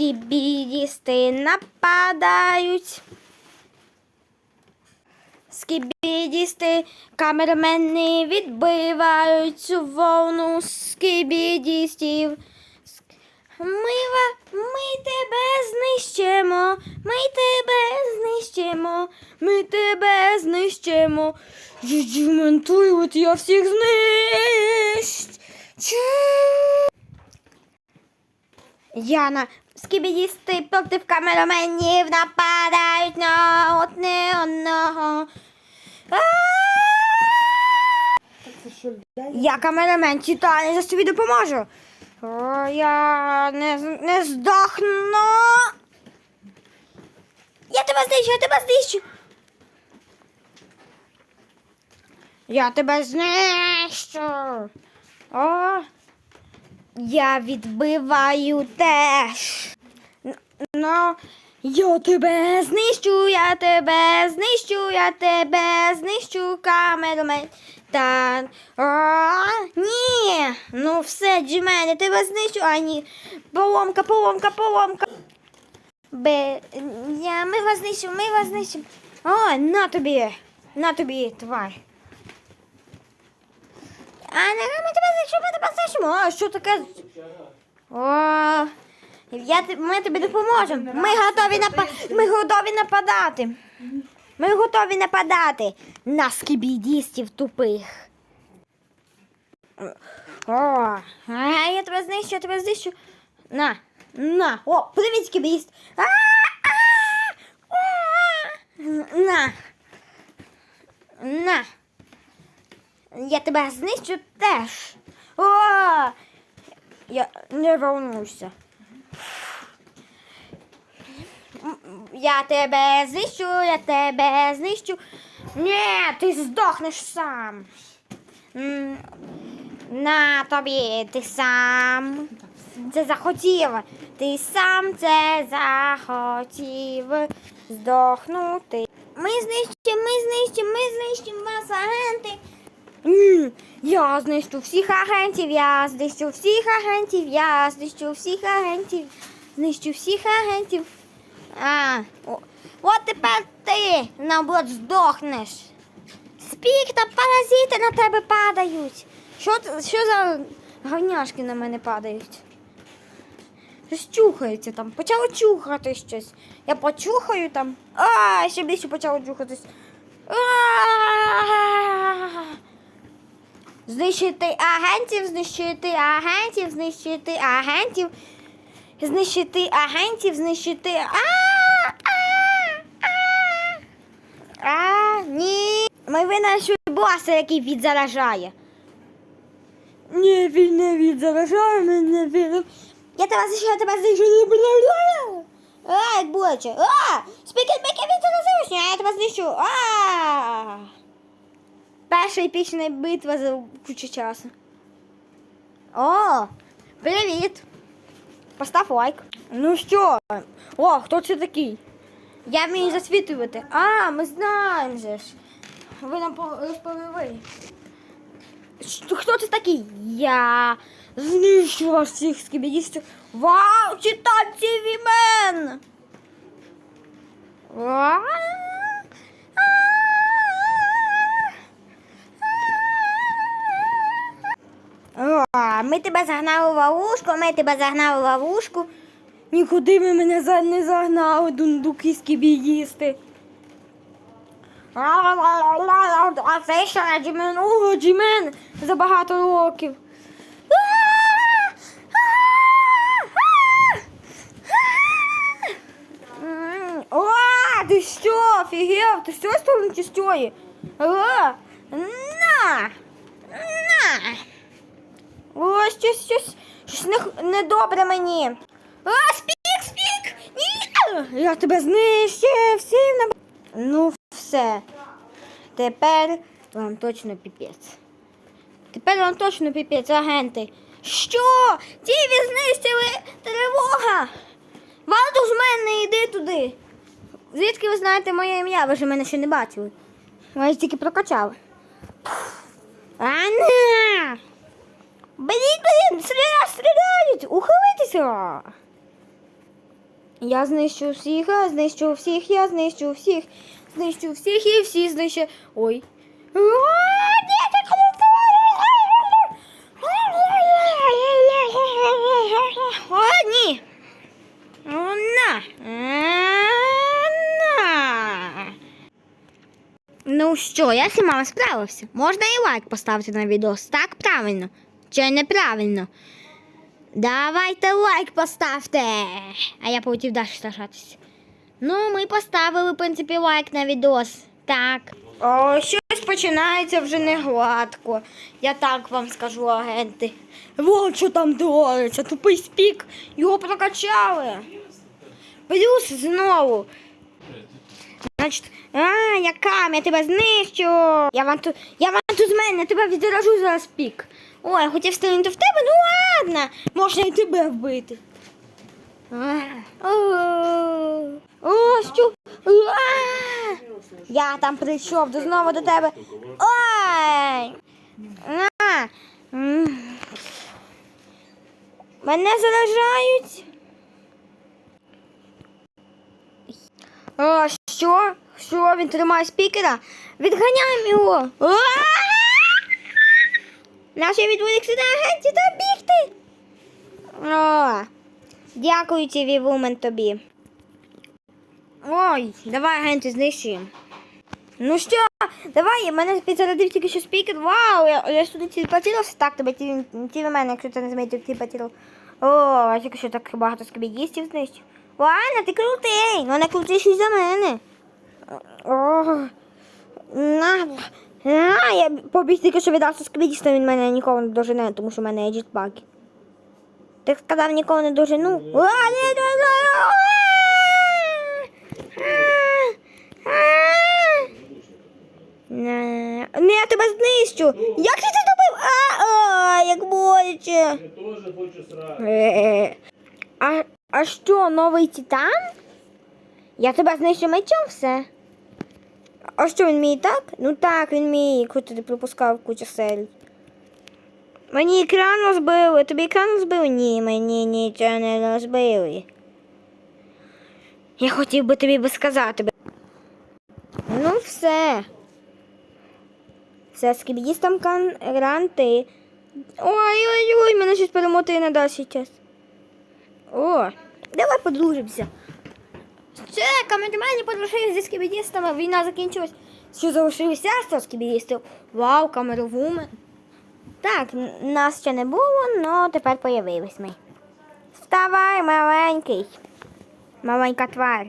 Скібідісти нападають. Скібідісти, камерамени відбивають цю волну скібідістів. Ск- Ми, тебе знищимо, ми тебе знищимо, ми тебе знищимо. Джеджментуй, от я всіх знищу. Яна, скібідісти проти камераменів нападають на одне одного. Я камерамен Титан, я тобі допоможу. О, я не, не здохну. Я тебе знищу, я тебе знищу. Я тебе знищу. О, я відбиваю теж. Н- Ну, я тебе знищу, я тебе знищу, я тебе знищу, камерамен. Та а, ні. Ну все, Джимен, я тебе знищу, а ні. Поломка, поломка, поломка. Бе, я, ми вас знищимо, ми вас знищимо. О, на тобі, на тобі, тварь. А не тебе знищимо, ми тебе знищимо. А що таке? О, я, ми тобі допоможемо. Ми готові напа... ми готові нападати. Ми готові нападати на скібідістів тупих. О, а, я тебе знищу, я тебе знищу. На, на. О, привіт, скібідіст. А. На. На. Я тебе знищу теж. О! Я не волнуйся. Я тебе знищу, я тебе знищу. Ні, ти здохнеш сам. На тобі, ти сам. Це захотів. Ти сам це захотів здохнути. Ми знищимо, ми знищимо, ми знищимо вас, агенти. Я знищу всіх агентів, я знищу всіх агентів, я знищу всіх агентів, знищу всіх агентів. А, о, от тепер ти, наоборот, здохнеш. Спік та паразити на тебе падають. Що, що за говняшки на мене падають? Щось чухається там. Почало чухати щось. Я почухаю там. А, ще більше почало чухатись. А! Знищити агентів, знищити агентів, знищити агентів, знищити агентів, знищити. А! А! А! А! Ні. Ми винайшли боса, який відзаражає. Ні, він не відзаражає мене, він. Я тебе я тебе знищу. А, як боляче. А! Спіки, спіки, відзаражаєш. Ні, я тебе знищу. А! Перша епічна битва за кучу часу. О, привіт! Постав лайк. Ну що? О, хто це такий? Я вмію засвітувати. А, ми знаємо же ж. Ви нам по- розповіли. Хто це такий? Я знищу вас всіх скібідістів. Вау, читанці вімен! Вау! О, ми тебе загнали в ловушку, ми тебе загнали в ловушку. Нікуди ви мене не загнали, дундуки скібідісти. А це що, Джимен? О, Джимен за багато років. О, ти що, офігел? Ти чи з цієї? О, на! На! О, щось, щось, щось не, недобре мені. О, спік, спік! Ні! Я тебе знищив всім на... Ну, все. Тепер вам точно піпець. Тепер вам точно піпець, агенти. Що? Ті ви знищили тривога! Валдус з мене йди туди. Звідки ви знаєте моє ім'я? Ви ж мене ще не бачили. Ви тільки прокачали. А не! Блін, блін, стріляють, стріляють! Ухилитися! Я знищу всіх, я знищу всіх, я знищу всіх, знищу всіх і всі знищу. Ой. На. На. Ну що, я з мама справився. Можна і лайк поставити на відос. Так правильно чи неправильно? Давайте лайк поставте. А я полетів далі сражатися. Ну, ми поставили, в принципі, лайк на відос. Так. О, щось починається вже не гладко. Я так вам скажу, агенти. Вот що там твориться, тупий спік. Його прокачали. Плюс знову. Значить, а, я кам, я тебе знищу. Я вам тут, я вам тут з мене, я тебе відражу зараз пік. Ой, хотів стрільнути в тебе, ну ладно, можна і тебе вбити. О? Я там прийшов до знову до тебе. Ой! Мене заражають. А, що? Що він тримає спікера? Відганяємо його. А! Наш я відволікся на агенті та бігти. О, дякую, TV Woman, тобі. Ой, давай агенти знищуємо. Ну що, давай, мене підзарядив тільки що спікер. Вау, я, я сюди телепортувався. Так, тебе ті мене, якщо ти не змітив, телепортував. О, а тільки що так багато скобідістів знищив. Ладно, ти крутий, ну не крутіший за мене. О, на, а, я побіг тільки що віддався скобідістам, він мене ніколи не дожене, тому що в мене є джетпаки. Ти сказав ніколи не дожену. А, не дожену! Я тебе знищу. Як ти це зробив? А, а, як боляче. Я теж хочу срати. Е, А, а що, новий титан? Я тебе знищу мечом все. А що він вміє так? Ну так, він вміє, куди ти пропускав кучу сель. Мені екран розбили. Тобі екран розбили? Ні, мені нічого не розбили. Я хотів би тобі би сказати. Ну все. Все, скіб'їсь там кан. Ой-ой-ой, мене щось перемотує не дасть час. О, давай подружимося. Все, камермені подружили зі скібідістами, війна закінчилась. Що залишилися з скібідістів? Вау, камеровумен. Так, нас ще не було, але тепер появились ми. Вставай, маленький. Маленька тварь.